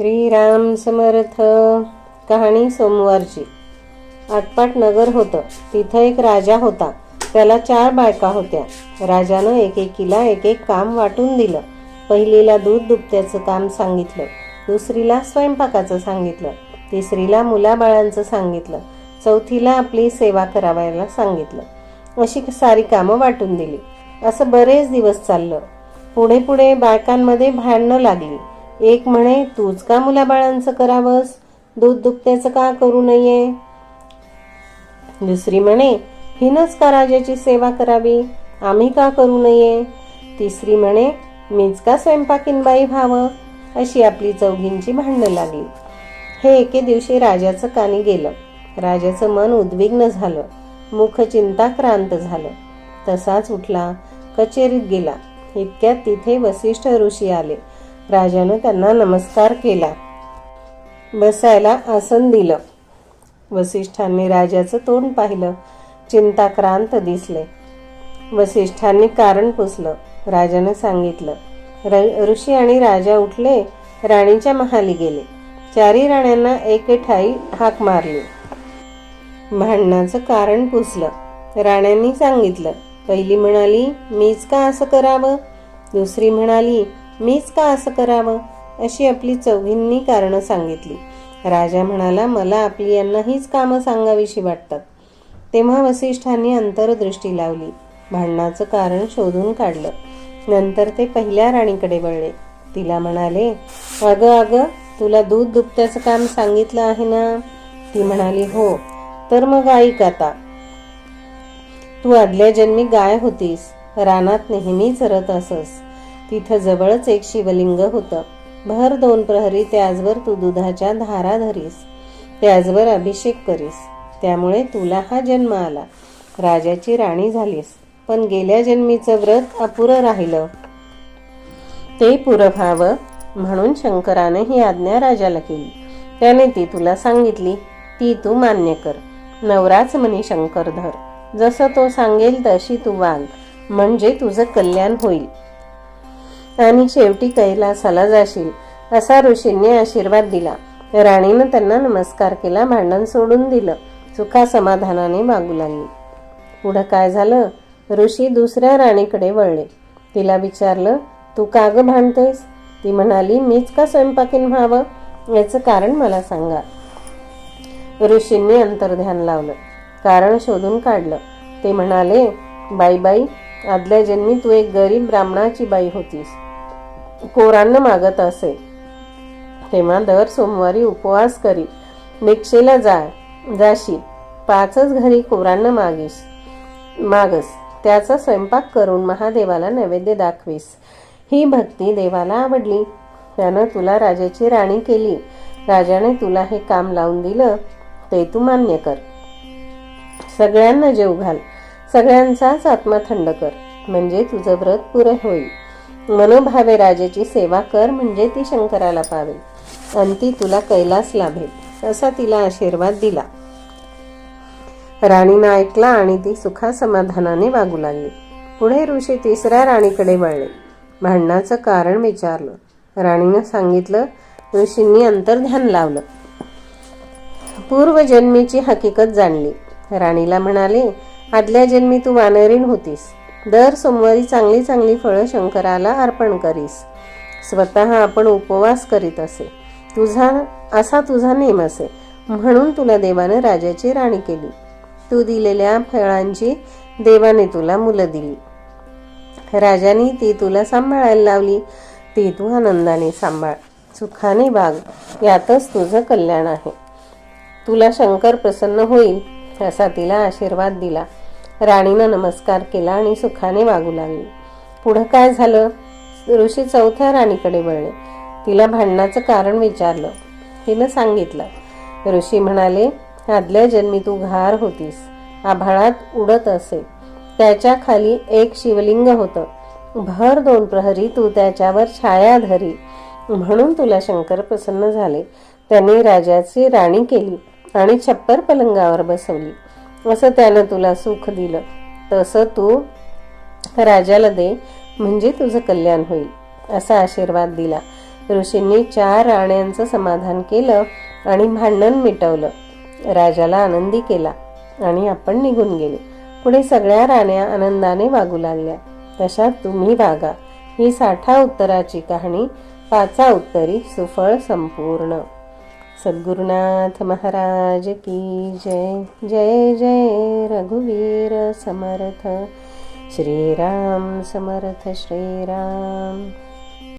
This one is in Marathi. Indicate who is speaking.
Speaker 1: श्रीराम समर्थ. कहाणी सोमवारची. आटपाट नगर होतं. तिथं एक राजा होता. त्याला चार बायका होत्या. राजानं एकेकीला एक एक काम वाटून दिलं. पहिलीला दूध दुभत्याचं काम सांगितलं. दुसरीला स्वयंपाकाचं सांगितलं. तिसरीला मुलाबाळांचं सांगितलं. चौथीला आपली सेवा करावायला सांगितलं. अशी सारी कामं वाटून दिली. असं बरेच दिवस चाललं. पुढे पुढे बायकांमध्ये भांडणं लागली. एक म्हणे तूच का मुलाबाळांचं करावंस? दूध दुभत्याचं का करू नये? दुसरी म्हणे हिनच का राजाची सेवा करावी? आम्ही का करू नये? तिसरी म्हणे मीच का स्वयंपाकीन बाई व्हावं? अशी आपली चौघींची भांडणं लागली. हे एके दिवशी राजाचं कानी गेलं. राजाचं मन उद्विग्न झालं. मुख चिंताक्रांत झालं. तसाच उठला. कचेरीत गेला. इतक्यात तिथे वसिष्ठ ऋषी आले. राजानं त्यांना नमस्कार केला. बसायला आसन दिलं. वसिष्ठांनी राजाचं तोंड पाहिलं. चिंताक्रांत दिसले. वसिष्ठांनी कारण पुसलं. राजानं सांगितलं र ऋषी आणि राजा उठले राणीच्या महाली गेले. चारी राण्यांना एके ठाई हाक मारली. भांडणाचं कारण पुसलं. राण्यांनी सांगितलं पहिली म्हणाली मीच का असं करावं? दुसरी म्हणाली मीच का असं करावं? अशी आपली चौघींनी कारणं सांगितली. राजा म्हणाला मला आपली यांना हीच कामं सांगावीशी वाटतात. तेव्हा वसिष्ठांनी अंतरदृष्टी लावली. भांडणाचं कारण शोधून काढलं. नंतर ते पहिल्या राणीकडे वळले. तिला म्हणाले अगं अगं तुला दूध दुभत्याचं काम सांगितलं आहे ना? ती म्हणाली हो. तर मग ऐक आता. तू आदल्या जन्मी गाय होतीस. रानात नेहमी चरत असस. तिथं जवळच एक शिवलिंग होतं. भर दोन प्रहरी त्याचवर तू दुधाच्या धारा धरीस. त्याचवर अभिषेक करीस. त्यामुळे तुला हा जन्म आला. राजाची राणी झालीस. पण गेल्या जन्मीचं व्रत अपुरं राहिलं. ते पुरं व्हावं म्हणून शंकराने ही आज्ञा राजाला केली. त्याने ती तुला सांगितली. ती तू मान्य कर. नवराच म्हणी शंकरधर. जसं तो सांगेल तशी तू वाग. म्हणजे तुझं कल्याण होईल. आणि शेवटी कैलासाला जाशील असा ऋषींनी आशीर्वाद दिला. राणीनं त्यांना नमस्कार केला भांडण सोडून दिलं सुखा समाधानाने मागू लागली. पुढं काय झालं? ऋषी दुसऱ्या राणीकडे वळले. तिला विचारलं तू का गं भांडतेस? ती म्हणाली मीच का स्वयंपाकीन व्हावं? याचं कारण मला सांगा. ऋषींनी अंतर्ध्यान लावलं. कारण शोधून काढलं. ते म्हणाले बाई बाई आदल्या जन्मी तू एक गरीब ब्राह्मणाची बाई होतीस. कोरांना मागत असे. तेव्हा दर सोमवारी उपवास करी. भिक्षेला जा जाशील. पाचच घरी कोरांना मागीस. मागस. त्याचा स्वयंपाक करून महादेवाला नैवेद्य दाखवीस. ही भक्ती देवाला आवडली. त्यानं तुला राजाची राणी केली. राजाने तुला हे काम लावून दिलं ते तू मान्य कर. सगळ्यांना जेव घाल. सगळ्यांचाच आत्मा थंड कर. म्हणजे तुझं व्रत पुरं होईल. मनोभावे राजाची सेवा कर म्हणजे ती शंकराला पावेल. आणि ती तुला कैलास लाभेल असा तिला आशीर्वाद दिला. राणीनं ऐकला आणि ती सुखा समाधानाने वागू लागली. पुढे ऋषी तिसऱ्या राणीकडे वळले. भांडणाचं कारण विचारलं. राणीनं सांगितलं ऋषींनी अंतर्ध्यान लावलं. पूर्वजन्मीची हकीकत जाणली. राणीला म्हणाले आदल्या जन्मी तू वानरीण होतीस. दर सोमवारी चांगली चांगली फळं शंकराला अर्पण करीस. स्वतः आपण उपवास करीत असे. तुझा असा तुझा नेम असे. म्हणून तुला देवानं राजाची राणी केली. तू दिलेल्या फळांची देवाने तुला मुलं दिली. राजाने ती तुला सांभाळायला लावली. ती तू आनंदाने सांभाळ. सुखाने वाग यातच तुझं कल्याण आहे. तुला शंकर प्रसन्न होईल असा तिला आशीर्वाद दिला. राणीनं नमस्कार केला आणि सुखाने वागू लागली. पुढं काय झालं? ऋषी चौथ्या राणीकडे वळले. तिला भांडणाचं कारण विचारलं. तिनं सांगितलं ऋषी म्हणाले आदल्या जन्मी तू घार होतीस. आभाळात उडत असे. त्याच्याखाली एक शिवलिंग होतं. भर दोन प्रहरी तू त्याच्यावर छाया धरी. म्हणून तुला शंकर प्रसन्न झाले. त्यांनी राजाची राणी केली आणि छप्पर पलंगावर बसवली. असं त्यानं तुला सुख दिलं. तसं तू राजाला दे म्हणजे तुझं कल्याण होईल असा आशीर्वाद दिला. ऋषींनी चार राण्यांचं समाधान केलं आणि भांडण मिटवलं. राजाला आनंदी केला आणि आपण निघून गेले. पुढे सगळ्या राण्या आनंदाने वागू लागल्या. तशा तुम्ही वागा. ही साठा उत्तराची कहाणी. पाचा उत्तरी सुफळ संपूर्ण. सद्गुरुनाथ महाराज की जय। जय जय रघुवीर समर्थ। श्रीराम समर्थ श्रीराम